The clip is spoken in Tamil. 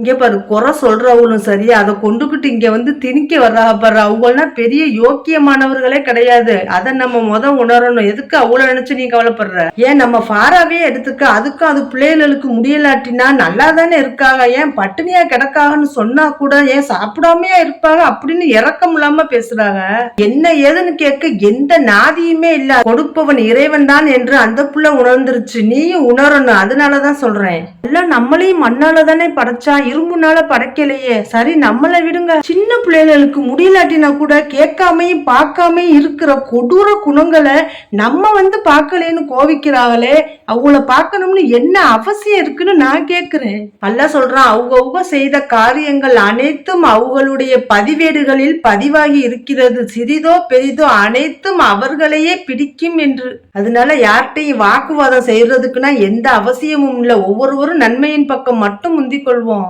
இங்க பாரு குறை சொல்றவங்களும் சரி அதை கொண்டுகிட்டு இங்க வந்து திணிக்க வர்றாங்க பாரு. அவங்களாம் பெரிய யோக்கியமானவர்களே கிடையாது. அதை நம்ம முத உணரணும். எதுக்கு அவ்வளவு நினைச்சு நீ கவலைப்படுற? ஏன் நம்ம ஃபாராவே எடுத்துக்க? அதுக்கும் அது பிள்ளைகளுக்கு முடியலாட்டினா நல்லா தானே இருக்காங்க. ஏன் பட்டினியா கிடக்காகன்னு சொன்னா கூட ஏன் சாப்பிடாமையா இருப்பாங்க அப்படின்னு இறக்கம் இல்லாம பேசுறாங்க. என்ன ஏதுன்னு கேட்க எந்த நாதியுமே இல்ல. கொடுப்பவன் இறைவன் தான் என்று அந்த புள்ள உணர்ந்துருச்சு. நீயும் உணரணும். அதனாலதான் சொல்றேன். எல்லாம் நம்மளையும் மண்ணால தானே படைச்சா? இரும்புனால படைக்கலையே சரி நம்மளை விடுங்க. சின்ன பிள்ளைகளுக்கு முடியலாட்டினா கூட கேட்காமையும் பார்க்காமையும் இருக்கிற கொடூர குணங்களை நம்ம வந்து பார்க்கலேன்னு கோவிக்கிறாங்களே அவங்கள பார்க்கணும்னு என்ன அவசியம் இருக்குன்னு நான் கேட்கிறேன். அல்ல சொல்றான் அவங்கவுங்க செய்த காரியங்கள் அனைத்தும் அவங்களுடைய பதிவேடுகளில் பதிவாகி இருக்கிறது. சிறிதோ பெரிதோ அனைத்தும் அவர்களையே பிடிக்கும் என்று. அதனால யார்கிட்டையும் வாக்குவாதம் செய்யறதுக்குன்னா எந்த அவசியமும் இல்லை. ஒவ்வொருவரும் நன்மையின் பக்கம் மட்டும் முந்திக் கொள்வோம்.